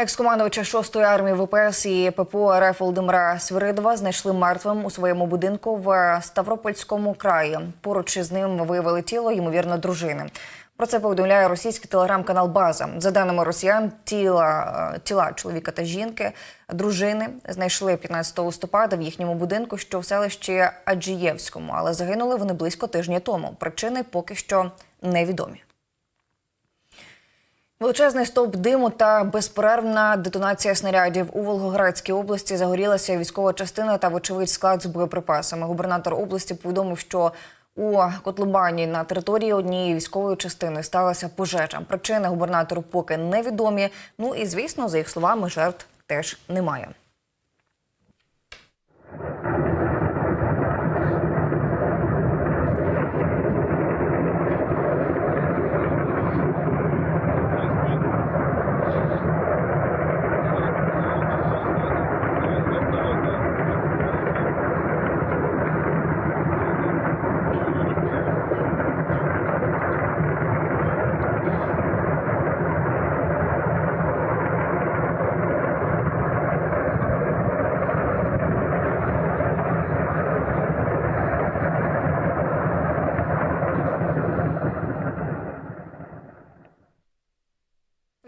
Екс-командувача 6-ї армії ВПС і ППО РФ Володимира Свиридова знайшли мертвим у своєму будинку в Ставропольському краї. Поруч із ним виявили тіло, ймовірно, дружини. Про це повідомляє російський телеграм-канал База. За даними росіян, тіла, е, тіла чоловіка та жінки, дружини знайшли 15 листопада в їхньому будинку, що в селищі Аджієвському, але загинули вони близько тижня тому. Причини поки що невідомі. Величезний стовп диму та безперервна детонація снарядів у Волгоградській області загорілася військова частина та, вочевидь, склад з боєприпасами. Губернатор області повідомив, що у Котлубані на території однієї військової частини сталася пожежа. Причини губернатору поки невідомі. Ну і звісно, за їх словами, жертв теж немає.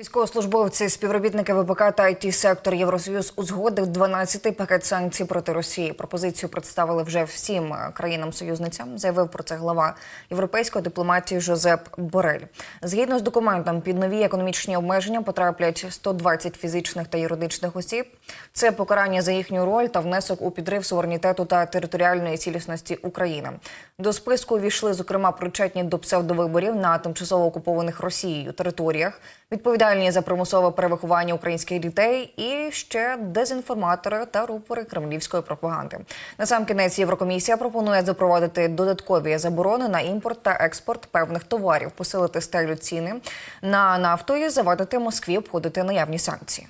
Військовослужбовці, співробітники ВПК та it сектор Євросоюз узгодив 12-й пакет санкцій проти Росії. Пропозицію представили вже всім е, країнам-союзницям. Заявив про це глава європейської дипломатії Жозеп Борель. Згідно з документом, під нові економічні обмеження потраплять 120 фізичних та юридичних осіб. Це покарання за їхню роль та внесок у підрив суверенітету та територіальної цілісності України. До списку увійшли, зокрема, причетні до псевдовиборів на тимчасово окупованих Росією територіях, відповідальні за примусове перевиховання українських дітей і ще дезінформатори та рупори кремлівської пропаганди. Насамкінець Єврокомісія пропонує запровадити додаткові заборони на імпорт та експорт певних товарів, посилити стелю ціни на нафту і завадити Москві обходити наявні санкції.